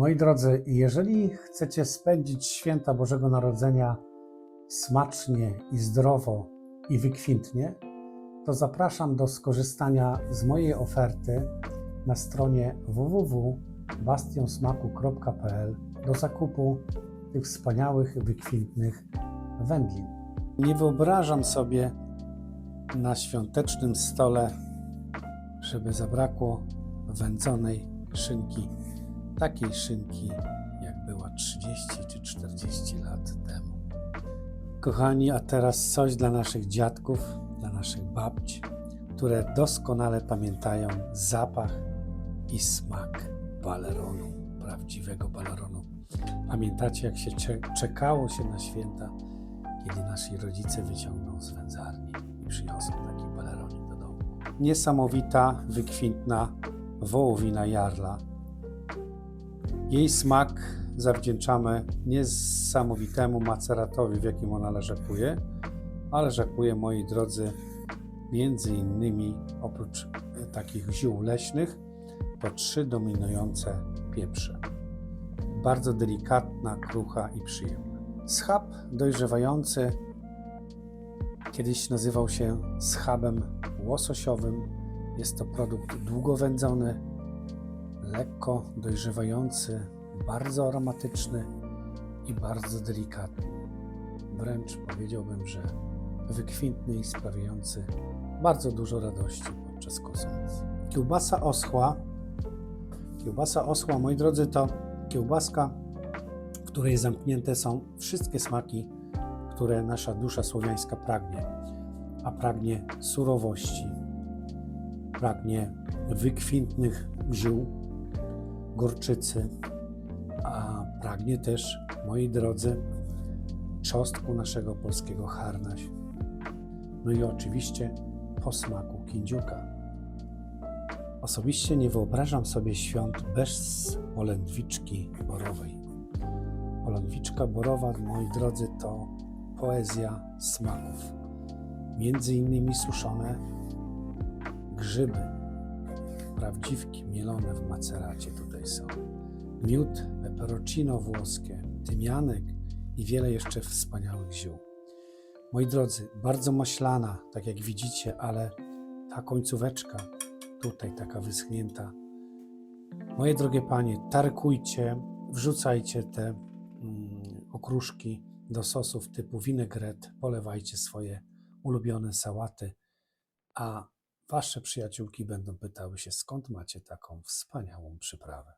Moi drodzy, jeżeli chcecie spędzić święta Bożego Narodzenia smacznie i zdrowo i wykwintnie, to zapraszam do skorzystania z mojej oferty na stronie www.bastionsmaku.pl do zakupu tych wspaniałych, wykwintnych wędlin. Nie wyobrażam sobie na świątecznym stole, żeby zabrakło wędzonej szynki, takiej szynki, jak była 30 czy 40 lat temu. Kochani, a teraz coś dla naszych dziadków, dla naszych babć, które doskonale pamiętają zapach i smak baleronu, prawdziwego baleronu. Pamiętacie, jak się cze- czekało się na święta, kiedy nasi rodzice wyciągną z wędzarni i przyniosą taki baleronik do domu. Niesamowita, wykwintna wołowina jarla. Jej smak zawdzięczamy niesamowitemu maceratowi, w jakim ona leżakuje, ale żakuje, moi drodzy, między innymi oprócz e, takich ziół leśnych, to trzy dominujące pieprze. Bardzo delikatna, krucha i przyjemna. Schab dojrzewający kiedyś nazywał się schabem łososiowym. Jest to produkt długowędzony, lekko dojrzewający, bardzo aromatyczny i bardzo delikatny. Wręcz powiedziałbym, że wykwintny i sprawiający bardzo dużo radości podczas konsumpcji. Kiełbasa oschła. Kiełbasa oschła, moi drodzy, to kiełbaska, w której zamknięte są wszystkie smaki, które nasza dusza słowiańska pragnie. A pragnie surowości, pragnie wykwintnych ziół, gorczycy, a pragnie też, moi drodzy, czosnku naszego polskiego harnaś. No i oczywiście posmaku kindziuka. Osobiście nie wyobrażam sobie świąt bez polędwiczki borowej. Polędwiczka borowa, moi drodzy, to poezja smaków. Między innymi suszone grzyby, prawdziwki mielone w maceracie tutaj są. Miód, peperoncino włoskie, tymianek i wiele jeszcze wspaniałych ziół. Moi drodzy, bardzo maślana, tak jak widzicie, ale ta końcóweczka tutaj taka wyschnięta. Moje drogie panie, tarkujcie, wrzucajcie te mm, okruszki do sosów typu vinaigrette, polewajcie swoje ulubione sałaty, a wasze przyjaciółki będą pytały się, skąd macie taką wspaniałą przyprawę.